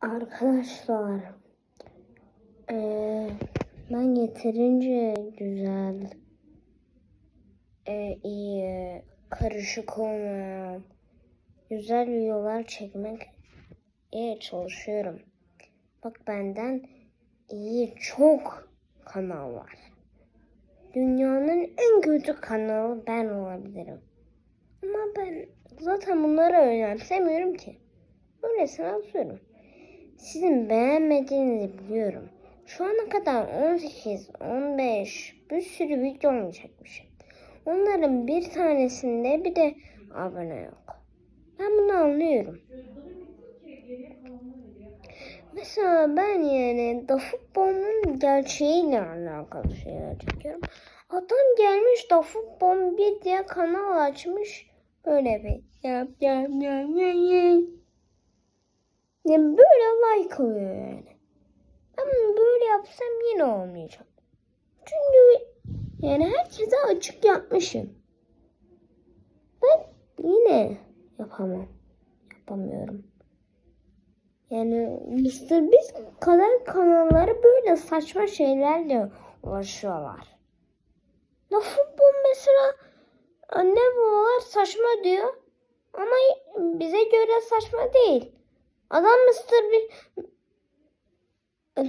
Arkadaşlar eee, ben yeterince güzel eee, iyi karışık olmayan güzel videolar çekmek iyi çalışıyorum. Bak benden iyi çok kanal var. Dünyanın en kötü kanalı ben olabilirim. Ama ben zaten bunları önemsemiyorum ki. Öylesine atıyorum. Sizin beğenmediğinizi biliyorum. Şu ana kadar 18, 15 bir sürü video çekmişim. Onların bir tanesinde bir de abone yok. Ben bunu anlıyorum. Mesela ben yani da futbolun gerçeğiyle alakalı şeyler çekiyorum. Adam gelmiş da futbol bir diye kanal açmış. Böyle bir yap yap yap yap yap. Yani böyle like oluyor yani. Ben böyle yapsam yine olmayacak. Çünkü yani herkese açık yapmışım. Ben yine yapamam. Yapamıyorum. Yani Mr. Beast kadar kanalları böyle saçma şeylerle uğraşıyorlar. Da futbol mesela anne babalar saçma diyor. Ama bize göre saçma değil. Adam Mr. Beast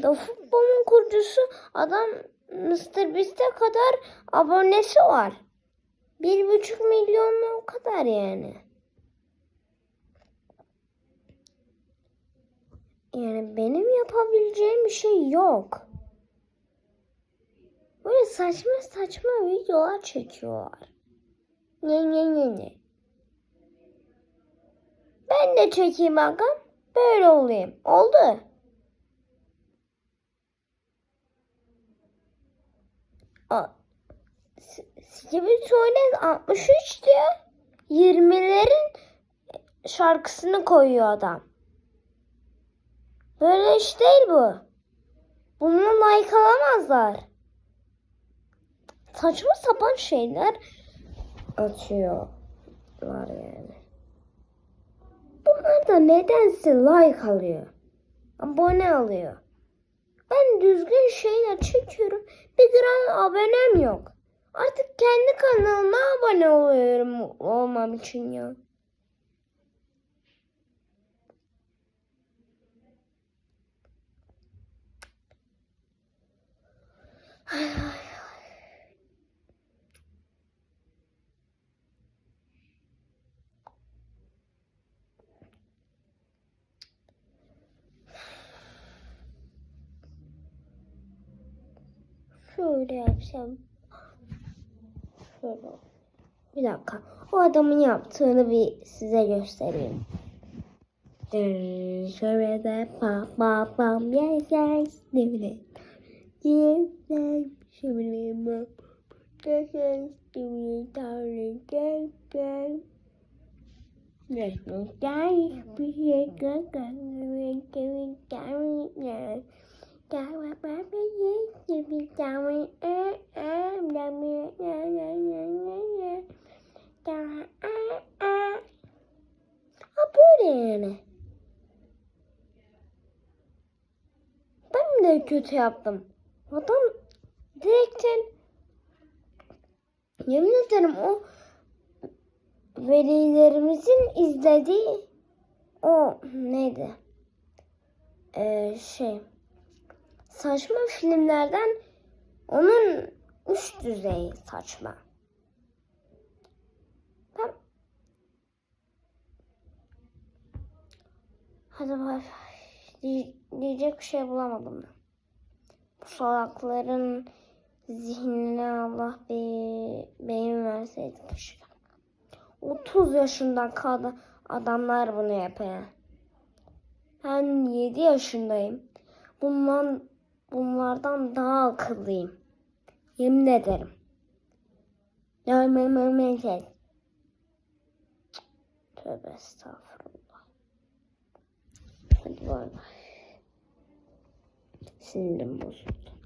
da futbolun kurucusu adam Mr. Beast'e kadar abonesi var. Bir buçuk milyon o kadar yani. Yani benim yapabileceğim bir şey yok. Böyle saçma saçma videolar çekiyorlar. Ne ne ne ne. Ben de çekeyim bakalım. Böyle olayım. Oldu. Steven Tuvalet 63 diyor. 20'lerin şarkısını koyuyor adam. Böyle iş değil bu. Bununla like alamazlar. Saçma sapan şeyler atıyorlar yani. Da nedense like alıyor. Abone alıyor. Ben düzgün şeyler çekiyorum. Bir gram abonem yok. Artık kendi kanalıma abone oluyorum olmam için ya. Şöyle yapsam. Şöyle. Bir dakika. O adamın yaptığını bir size göstereyim. Şöyle de pa pa pam yes yes divine. Yes yes şöyle ma. Yes yes divine darling yes yes. Yes yes bir şey evet evet evet yes. Chào ba ba với chị bị chào mi á á đà mi nha nha nha nha nha chào á á Ha böyle yani. Ben de kötü yaptım. Adam direkten yemin ederim o velilerimizin izlediği o neydi? Ee, şey saçma filmlerden onun üst düzey saçma. Ben... Hadi bay bay. Diyecek bir şey bulamadım ben. Bu salakların zihnine Allah bir beyin verseydi keşke. 30 yaşında kaldı adamlar bunu yapıyor. Ben 7 yaşındayım. Bundan bunlardan daha akıllıyım. Yemin ederim. Görmemem Tövbe estağfurullah. Hadi bay bay. Sinirim bozuldu.